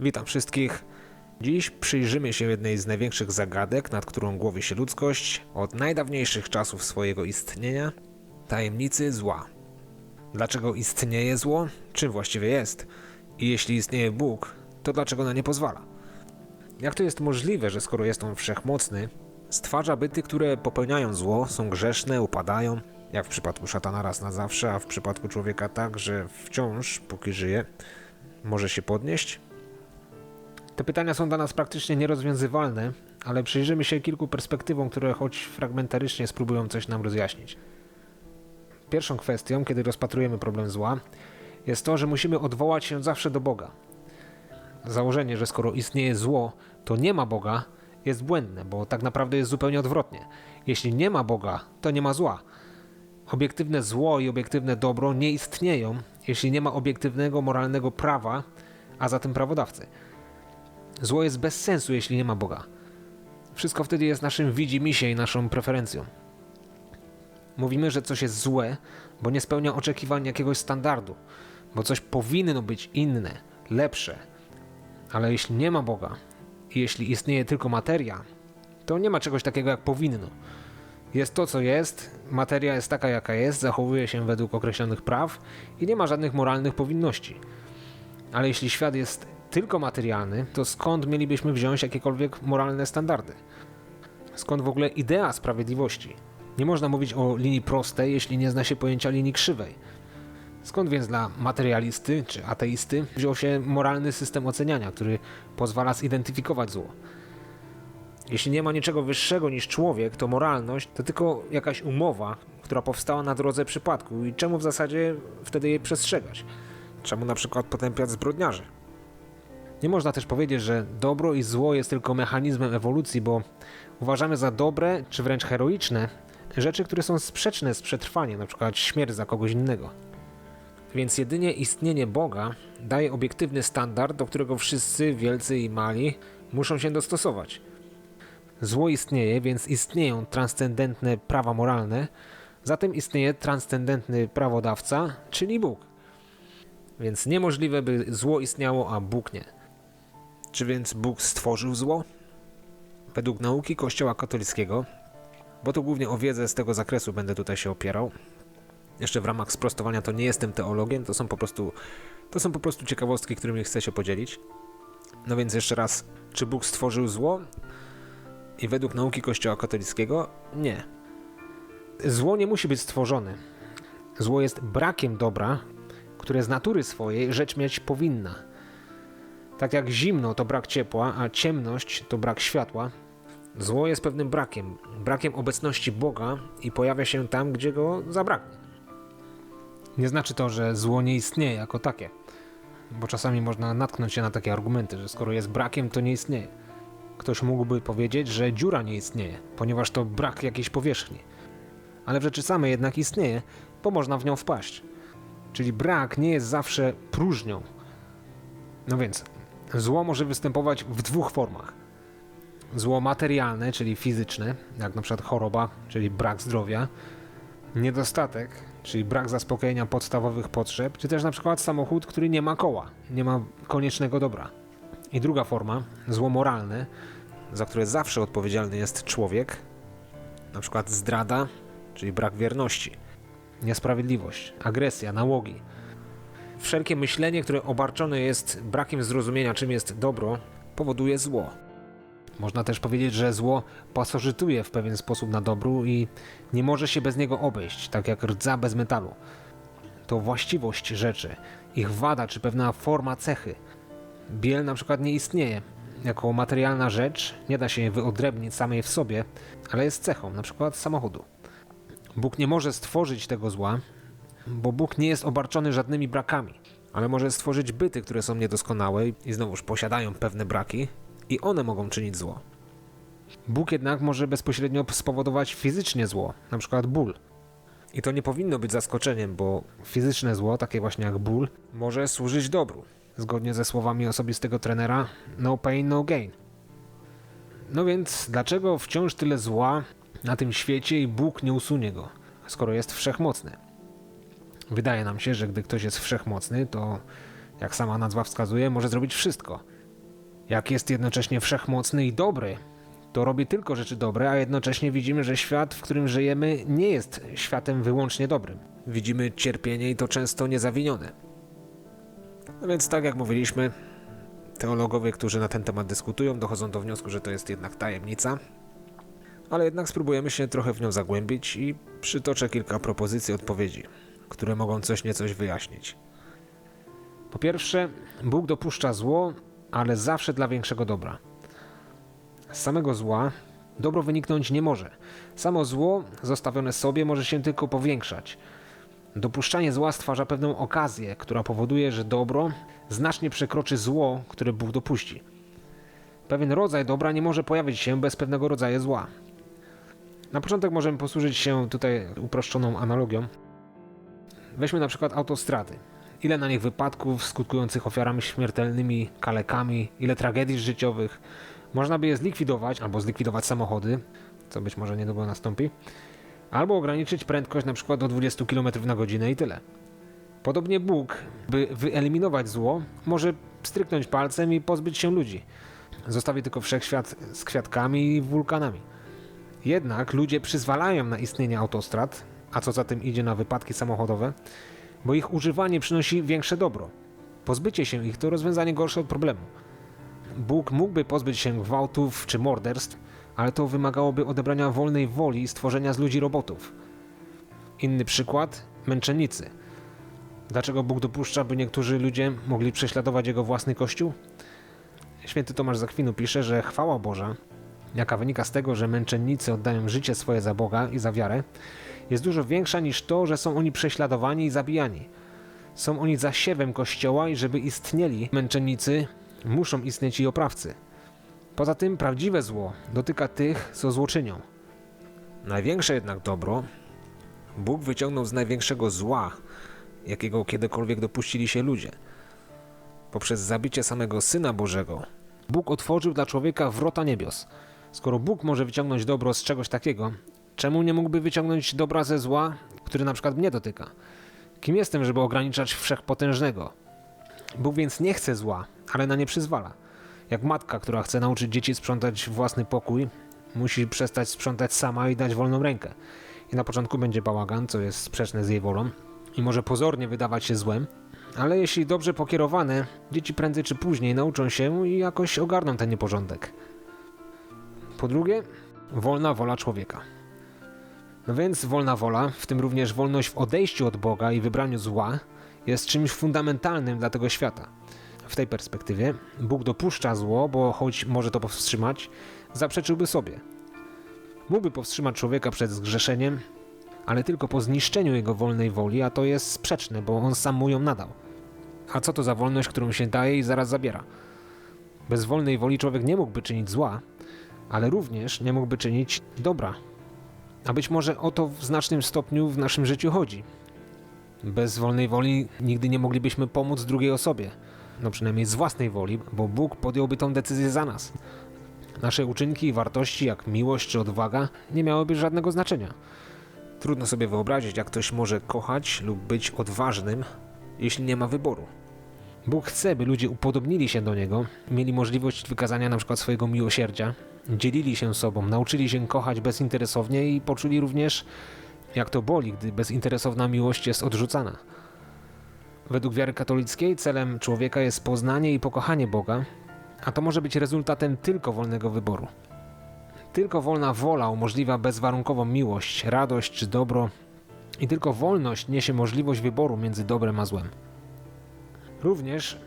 Witam wszystkich. Dziś przyjrzymy się jednej z największych zagadek, nad którą głowi się ludzkość od najdawniejszych czasów swojego istnienia tajemnicy zła. Dlaczego istnieje zło? Czym właściwie jest? I jeśli istnieje Bóg, to dlaczego na nie pozwala? Jak to jest możliwe, że skoro jest on wszechmocny, stwarza byty, które popełniają zło, są grzeszne, upadają, jak w przypadku szatana raz na zawsze, a w przypadku człowieka tak, że wciąż, póki żyje, może się podnieść? Te pytania są dla nas praktycznie nierozwiązywalne, ale przyjrzymy się kilku perspektywom, które choć fragmentarycznie spróbują coś nam rozjaśnić. Pierwszą kwestią, kiedy rozpatrujemy problem zła, jest to, że musimy odwołać się zawsze do Boga. Założenie, że skoro istnieje zło, to nie ma Boga, jest błędne, bo tak naprawdę jest zupełnie odwrotnie. Jeśli nie ma Boga, to nie ma zła. Obiektywne zło i obiektywne dobro nie istnieją, jeśli nie ma obiektywnego moralnego prawa, a zatem prawodawcy. Zło jest bez sensu, jeśli nie ma Boga. Wszystko wtedy jest naszym widzimisię i naszą preferencją. Mówimy, że coś jest złe, bo nie spełnia oczekiwań jakiegoś standardu, bo coś powinno być inne, lepsze. Ale jeśli nie ma Boga i jeśli istnieje tylko materia, to nie ma czegoś takiego jak powinno. Jest to, co jest, materia jest taka, jaka jest, zachowuje się według określonych praw i nie ma żadnych moralnych powinności. Ale jeśli świat jest tylko materialny, to skąd mielibyśmy wziąć jakiekolwiek moralne standardy? Skąd w ogóle idea sprawiedliwości? Nie można mówić o linii prostej, jeśli nie zna się pojęcia linii krzywej. Skąd więc dla materialisty czy ateisty wziął się moralny system oceniania, który pozwala zidentyfikować zło? Jeśli nie ma niczego wyższego niż człowiek, to moralność to tylko jakaś umowa, która powstała na drodze przypadku i czemu w zasadzie wtedy jej przestrzegać? Czemu na przykład potępiać zbrodniarzy? Nie można też powiedzieć, że dobro i zło jest tylko mechanizmem ewolucji, bo uważamy za dobre, czy wręcz heroiczne, rzeczy, które są sprzeczne z przetrwaniem, np. śmierć za kogoś innego. Więc jedynie istnienie Boga daje obiektywny standard, do którego wszyscy, wielcy i mali, muszą się dostosować. Zło istnieje, więc istnieją transcendentne prawa moralne, zatem istnieje transcendentny prawodawca, czyli Bóg. Więc niemożliwe, by zło istniało, a Bóg nie. Czy więc Bóg stworzył zło? Według nauki Kościoła katolickiego, bo to głównie o wiedzę z tego zakresu będę tutaj się opierał. Jeszcze w ramach sprostowania to nie jestem teologiem, to są po prostu, to są po prostu ciekawostki, którymi chcę się podzielić. No więc jeszcze raz, czy Bóg stworzył zło? I według nauki Kościoła katolickiego nie. Zło nie musi być stworzone. Zło jest brakiem dobra, które z natury swojej rzecz mieć powinna. Tak jak zimno to brak ciepła, a ciemność to brak światła, zło jest pewnym brakiem, brakiem obecności Boga i pojawia się tam, gdzie go zabraknie. Nie znaczy to, że zło nie istnieje jako takie, bo czasami można natknąć się na takie argumenty, że skoro jest brakiem, to nie istnieje. Ktoś mógłby powiedzieć, że dziura nie istnieje, ponieważ to brak jakiejś powierzchni. Ale w rzeczy samej jednak istnieje, bo można w nią wpaść. Czyli brak nie jest zawsze próżnią. No więc, zło może występować w dwóch formach. Zło materialne, czyli fizyczne, jak na przykład choroba, czyli brak zdrowia, niedostatek, czyli brak zaspokojenia podstawowych potrzeb, czy też na przykład samochód, który nie ma koła, nie ma koniecznego dobra. I druga forma, zło moralne, za które zawsze odpowiedzialny jest człowiek, na przykład zdrada, czyli brak wierności, niesprawiedliwość, agresja, nałogi. Wszelkie myślenie, które obarczone jest brakiem zrozumienia, czym jest dobro, powoduje zło. Można też powiedzieć, że zło pasożytuje w pewien sposób na dobru i nie może się bez niego obejść, tak jak rdza bez metalu. To właściwość rzeczy, ich wada czy pewna forma cechy. Biel na przykład nie istnieje. Jako materialna rzecz nie da się jej wyodrębnić samej w sobie, ale jest cechą, na przykład samochodu. Bóg nie może stworzyć tego zła, bo Bóg nie jest obarczony żadnymi brakami, ale może stworzyć byty, które są niedoskonałe i znowuż posiadają pewne braki, i one mogą czynić zło. Bóg jednak może bezpośrednio spowodować fizycznie zło, przykład ból. I to nie powinno być zaskoczeniem, bo fizyczne zło, takie właśnie jak ból, może służyć dobru. Zgodnie ze słowami osobistego trenera, no pain, no gain. No więc, dlaczego wciąż tyle zła na tym świecie i Bóg nie usunie go, skoro jest wszechmocny? Wydaje nam się, że gdy ktoś jest wszechmocny, to jak sama nazwa wskazuje, może zrobić wszystko. Jak jest jednocześnie wszechmocny i dobry, to robi tylko rzeczy dobre, a jednocześnie widzimy, że świat, w którym żyjemy, nie jest światem wyłącznie dobrym. Widzimy cierpienie i to często niezawinione. No więc tak jak mówiliśmy, teologowie, którzy na ten temat dyskutują, dochodzą do wniosku, że to jest jednak tajemnica, ale jednak spróbujemy się trochę w nią zagłębić i przytoczę kilka propozycji odpowiedzi, które mogą coś niecoś wyjaśnić. Po pierwsze, Bóg dopuszcza zło, ale zawsze dla większego dobra. Z samego zła dobro wyniknąć nie może. Samo zło, zostawione sobie, może się tylko powiększać. Dopuszczanie zła stwarza pewną okazję, która powoduje, że dobro znacznie przekroczy zło, które Bóg dopuści. Pewien rodzaj dobra nie może pojawić się bez pewnego rodzaju zła. Na początek możemy posłużyć się tutaj uproszczoną analogią. Weźmy na przykład autostrady. Ile na nich wypadków skutkujących ofiarami śmiertelnymi, kalekami, ile tragedii życiowych. Można by je zlikwidować, albo zlikwidować samochody, co być może niedługo nastąpi, albo ograniczyć prędkość na przykład do 20 km na godzinę i tyle. Podobnie Bóg, by wyeliminować zło, może stryknąć palcem i pozbyć się ludzi. Zostawi tylko wszechświat z kwiatkami i wulkanami. Jednak ludzie przyzwalają na istnienie autostrad, a co za tym idzie na wypadki samochodowe, bo ich używanie przynosi większe dobro. Pozbycie się ich to rozwiązanie gorsze od problemu. Bóg mógłby pozbyć się gwałtów czy morderstw, ale to wymagałoby odebrania wolnej woli i stworzenia z ludzi robotów. Inny przykład męczennicy. Dlaczego Bóg dopuszcza, by niektórzy ludzie mogli prześladować jego własny kościół? Święty Tomasz Zakwinu pisze, że chwała Boża, jaka wynika z tego, że męczennicy oddają życie swoje za Boga i za wiarę, jest dużo większa niż to, że są oni prześladowani i zabijani. Są oni zasiewem Kościoła i żeby istnieli męczennicy, muszą istnieć i oprawcy. Poza tym prawdziwe zło dotyka tych, co zło czynią. Największe jednak dobro Bóg wyciągnął z największego zła, jakiego kiedykolwiek dopuścili się ludzie. Poprzez zabicie samego Syna Bożego, Bóg otworzył dla człowieka wrota niebios. Skoro Bóg może wyciągnąć dobro z czegoś takiego, czemu nie mógłby wyciągnąć dobra ze zła, który na przykład mnie dotyka? Kim jestem, żeby ograniczać wszechpotężnego? Bóg więc nie chce zła, ale na nie przyzwala. Jak matka, która chce nauczyć dzieci sprzątać własny pokój, musi przestać sprzątać sama i dać wolną rękę. I na początku będzie bałagan, co jest sprzeczne z jej wolą i może pozornie wydawać się złem, ale jeśli dobrze pokierowane, dzieci prędzej czy później nauczą się i jakoś ogarną ten nieporządek. Po drugie, wolna wola człowieka. No więc wolna wola, w tym również wolność w odejściu od Boga i wybraniu zła, jest czymś fundamentalnym dla tego świata. W tej perspektywie Bóg dopuszcza zło, bo choć może to powstrzymać, zaprzeczyłby sobie. Mógłby powstrzymać człowieka przed zgrzeszeniem, ale tylko po zniszczeniu jego wolnej woli, a to jest sprzeczne, bo on sam mu ją nadał. A co to za wolność, którą się daje i zaraz zabiera? Bez wolnej woli człowiek nie mógłby czynić zła, ale również nie mógłby czynić dobra. A być może o to w znacznym stopniu w naszym życiu chodzi. Bez wolnej woli nigdy nie moglibyśmy pomóc drugiej osobie. No przynajmniej z własnej woli, bo Bóg podjąłby tą decyzję za nas. Nasze uczynki i wartości, jak miłość czy odwaga, nie miałyby żadnego znaczenia. Trudno sobie wyobrazić, jak ktoś może kochać lub być odważnym, jeśli nie ma wyboru. Bóg chce, by ludzie upodobnili się do Niego, mieli możliwość wykazania na przykład swojego miłosierdzia, dzielili się sobą, nauczyli się kochać bezinteresownie i poczuli również, jak to boli, gdy bezinteresowna miłość jest odrzucana. Według wiary katolickiej celem człowieka jest poznanie i pokochanie Boga, a to może być rezultatem tylko wolnego wyboru. Tylko wolna wola umożliwia bezwarunkową miłość, radość czy dobro, i tylko wolność niesie możliwość wyboru między dobrem a złem. Również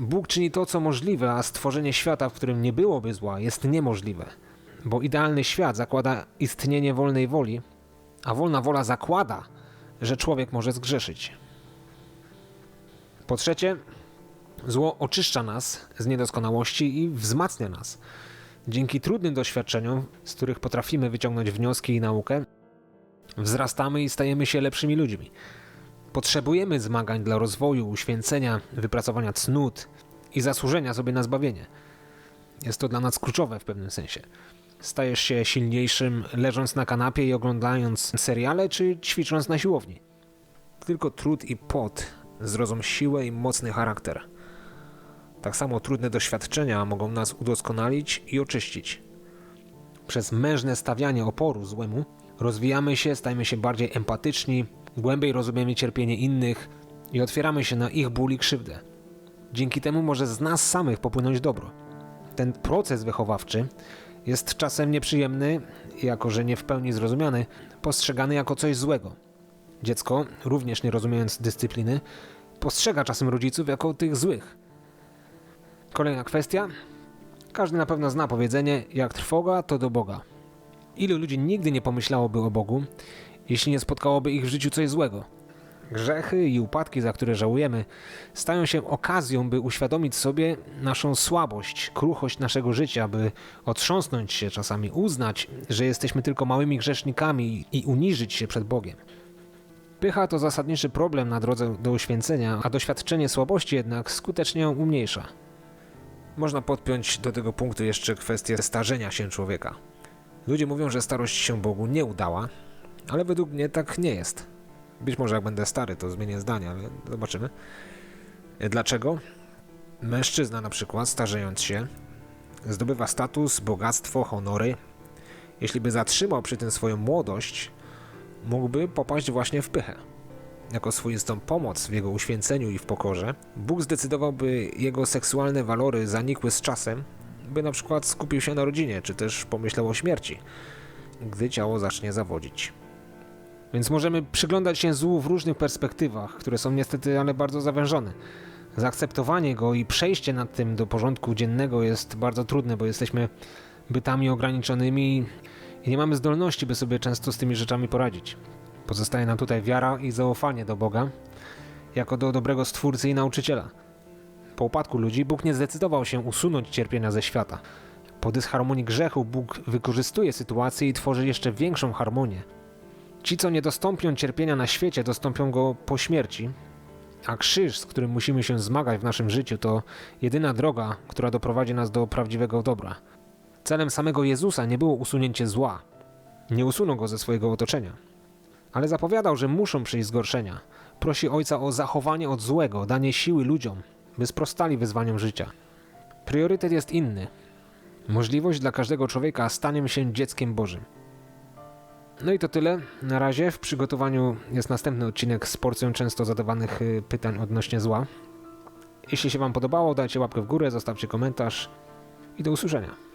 Bóg czyni to, co możliwe, a stworzenie świata, w którym nie byłoby zła, jest niemożliwe, bo idealny świat zakłada istnienie wolnej woli, a wolna wola zakłada, że człowiek może zgrzeszyć. Po trzecie, zło oczyszcza nas z niedoskonałości i wzmacnia nas. Dzięki trudnym doświadczeniom, z których potrafimy wyciągnąć wnioski i naukę, wzrastamy i stajemy się lepszymi ludźmi. Potrzebujemy zmagań dla rozwoju, uświęcenia, wypracowania cnót i zasłużenia sobie na zbawienie. Jest to dla nas kluczowe w pewnym sensie. Stajesz się silniejszym leżąc na kanapie i oglądając seriale, czy ćwicząc na siłowni. Tylko trud i pot zrodzą siłę i mocny charakter. tak samo trudne doświadczenia mogą nas udoskonalić i oczyścić. Przez mężne stawianie oporu złemu rozwijamy się, stajemy się bardziej empatyczni, głębiej rozumiemy cierpienie innych i otwieramy się na ich ból i krzywdę. Dzięki temu może z nas samych popłynąć dobro. Ten proces wychowawczy jest czasem nieprzyjemny, jako że nie w pełni zrozumiany, postrzegany jako coś złego. Dziecko, również nie rozumiejąc dyscypliny, postrzega czasem rodziców jako tych złych. Kolejna kwestia. Każdy na pewno zna powiedzenie: jak trwoga, to do Boga. Ilu ludzi nigdy nie pomyślałoby o Bogu, jeśli nie spotkałoby ich w życiu coś złego? Grzechy i upadki, za które żałujemy, stają się okazją, by uświadomić sobie naszą słabość, kruchość naszego życia, by otrząsnąć się, czasami uznać, że jesteśmy tylko małymi grzesznikami i uniżyć się przed Bogiem. Pycha to zasadniczy problem na drodze do uświęcenia, a doświadczenie słabości jednak skutecznie ją umniejsza. Można podpiąć do tego punktu jeszcze kwestię starzenia się człowieka. Ludzie mówią, że starość się Bogu nie udała, ale według mnie tak nie jest. Być może jak będę stary, to zmienię zdanie, ale zobaczymy. Dlaczego? Mężczyzna na przykład, starzejąc się, zdobywa status, bogactwo, honory. Jeśli by zatrzymał przy tym swoją młodość, mógłby popaść właśnie w pychę. Jako swoistą pomoc w jego uświęceniu i w pokorze, Bóg zdecydował, by jego seksualne walory zanikły z czasem, by na przykład skupił się na rodzinie, czy też pomyślał o śmierci, gdy ciało zacznie zawodzić. Więc możemy przyglądać się złu w różnych perspektywach, które są niestety ale bardzo zawężone. Zaakceptowanie go i przejście nad tym do porządku dziennego jest bardzo trudne, bo jesteśmy bytami ograniczonymi i nie mamy zdolności, by sobie często z tymi rzeczami poradzić. Pozostaje nam tutaj wiara i zaufanie do Boga, jako do dobrego stwórcy i nauczyciela. Po upadku ludzi Bóg nie zdecydował się usunąć cierpienia ze świata. Po dysharmonii grzechu Bóg wykorzystuje sytuację i tworzy jeszcze większą harmonię. Ci, co nie dostąpią cierpienia na świecie, dostąpią go po śmierci, a krzyż, z którym musimy się zmagać w naszym życiu, to jedyna droga, która doprowadzi nas do prawdziwego dobra. Celem samego Jezusa nie było usunięcie zła. Nie usunął go ze swojego otoczenia. Ale zapowiadał, że muszą przyjść zgorszenia. Prosi Ojca o zachowanie od złego, danie siły ludziom, by sprostali wyzwaniom życia. Priorytet jest inny. Możliwość dla każdego człowieka staniem się dzieckiem Bożym. No i to tyle. Na razie w przygotowaniu jest następny odcinek z porcją często zadawanych y, pytań odnośnie zła. Jeśli się Wam podobało, dajcie łapkę w górę, zostawcie komentarz i do usłyszenia.